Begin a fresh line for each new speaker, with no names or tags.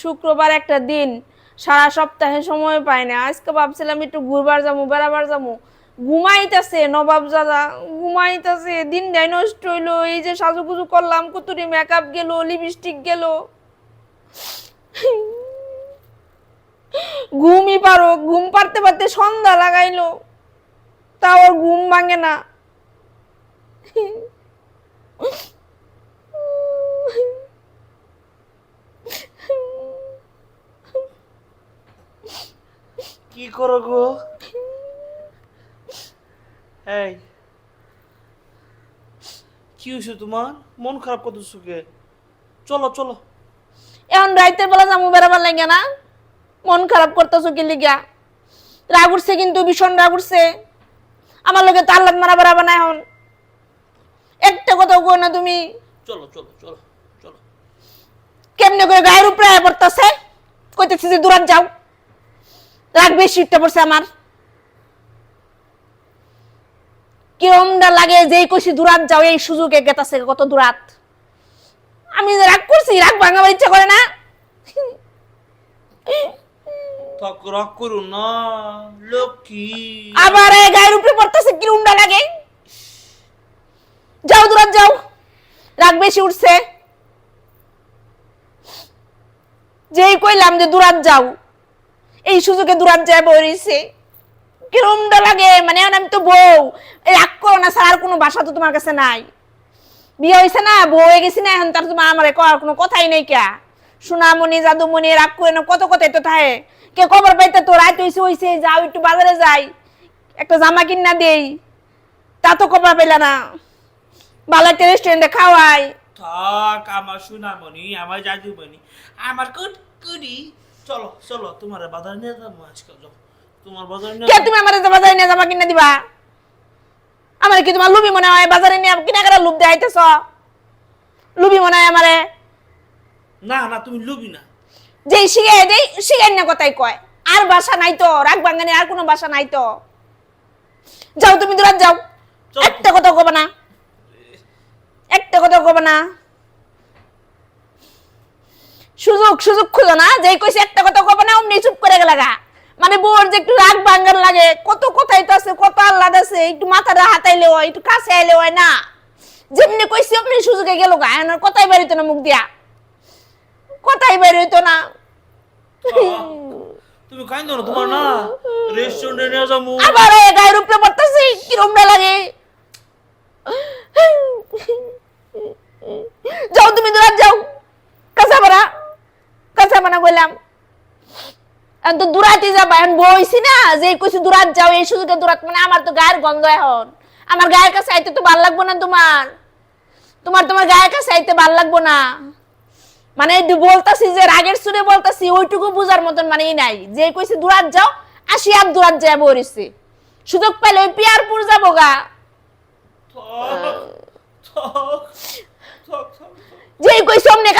শুক্রবার একটা দিন। সারা সপ্তাহে সময় পায় না। আজকে ভাবছিলাম একটু ঘুরবার যাব, বেড়াবার যাব। ঘুমাইতেছে নবাব দাদা, ঘুমাইতেছে। দিনটাই নষ্ট হইল। এই যে সাজুগুজু করলাম, কুতুরি মেকআপ গেল লিপস্টিক গেল। ঘুমই পারো, ঘুম পারতে পারতে সন্ধ্যা লাগাইলো। তাও ঘুম ভাঙে না।
কি করো গো? এই কি হয়েছে তোমার? মন খারাপ কত সুখে চলো চলো।
এখন রাইতের বেলা যাব বেড়াবার লাগে না? মন খারাপ করতেছো কি লিগা? রাগ উঠছে কিন্তু ভীষণ রাগ উঠছে। আমার লোকে তার লাগ মারা বেড়াবা না এখন। একটা কথা কই না তুমি।
চলো চলো চলো চলো।
কেমনে করে গায়ের উপরে পড়তেছে? কইতেছি যে দূরাত যাও। রাগ বেশি পড়ছে আমার। কিরমটা লাগে যেই কইছি দূরাত যাও এই সুযোগে গেতাছে কত দূরাত। আমি রাগ করছি রাগ ভাঙাবার ইচ্ছা করে না।
তক রক না লক্ষ্মী।
আবার এই গায়ের উপরে পড়তেছে কিরমটা লাগে। যাও দূরাত যাও। রাগ বেশি উঠছে। যেই কইলাম যে দূরাত যাও এই সুযোগে দূরাত যায় বইছে। কিরমটা লাগে? মানে আমি তো বউ। রাগ করো না স্যার কোনো বাসা তো তোমার কাছে নাই। বিয়ে হয়েছে না, বউ হয়ে গেছি না, এখন তার তোমার আমার কোনো কথাই নেই কে। সোনামণি, জাদুমণি, রাগ করে না, কত কথাই তো থাকে। কে খবর পাইতে তো রাত হয়েছে হয়েছে যাও একটু বাজারে যাই। একটা জামা কিনা দেই। তা তো খবর পেলে না। ভালো রেস্টুরেন্টে খাওয়াই।
থাক আমার সোনামণি, আমার জাদুমণি, আমার চলো চলো তোমার বাজার নিয়ে যাব আজকে তোমার বাজার নিয়ে
কে তুমি আমার বাজারে নিয়ে জামা কিনা দিবা? আমার কি তোমার লুবি মনে হয় বাজারে নিয়ে কিনা করে লুব দেখাইতেছ লুবি মনে হয় আমারে?
না না তুমি লুবি না।
যেই শিখে যেই শিখেন না কথাই কয়। আর বাসা নাই তো রাগ ভাঙ্গানি আর কোনো বাসা নাই তো। যাও তুমি দূরাত যাও। একটা কথা কবে না। একটা কথা কবে না। সুযোগ সুযোগ খুঁজো না যেই কইছে একটা কথা কবে না অমনি চুপ করে গেলাগা মানে বোর যে একটু রাগ ভাঙ্গার লাগে কত কথাই তো আছে কত আহ্লাদ আছে একটু মাথাটা হাতাইলে হয় একটু কাছে আইলে হয় না। যেমনি কইছি অমনি সুযোগে গেল গা এখন আর কথাই বেরিত না মুখ দিয়া। কথাই বের হইতো না।
তুমি কাইন্দ না তোমার না রেস্টুরেন্টে নিয়ে যাব।
আবার এই গায়ের উপরে পড়তেছি কিরমটা লাগে যাও তুমি দূরাত যাও কাঁচাপাড়া কাঁচাপাড়া কইলাম এখন তো দূরাতে যাবা এখন বইছি না যে কইছি দূরাত যাও এই সুযোগে দূরাত মানে আমার তো গায়ের গন্ধ এখন। আমার গায়ের কাছে আইতে তো ভালো লাগবো না তোমার। তোমার তোমার গায়ের কাছে আইতে ভালো লাগবো না। মানে বলতাছি যে রাগের সুরে বলতাছি ওইটুকু বুঝার মতন মানেই নাই। যে কইছে দূরাত যাও আসি আর দূরাত যায় বরিছি সুযোগ পাইলে ওই পিয়ারপুর যাব গা। যে কইছে অমনে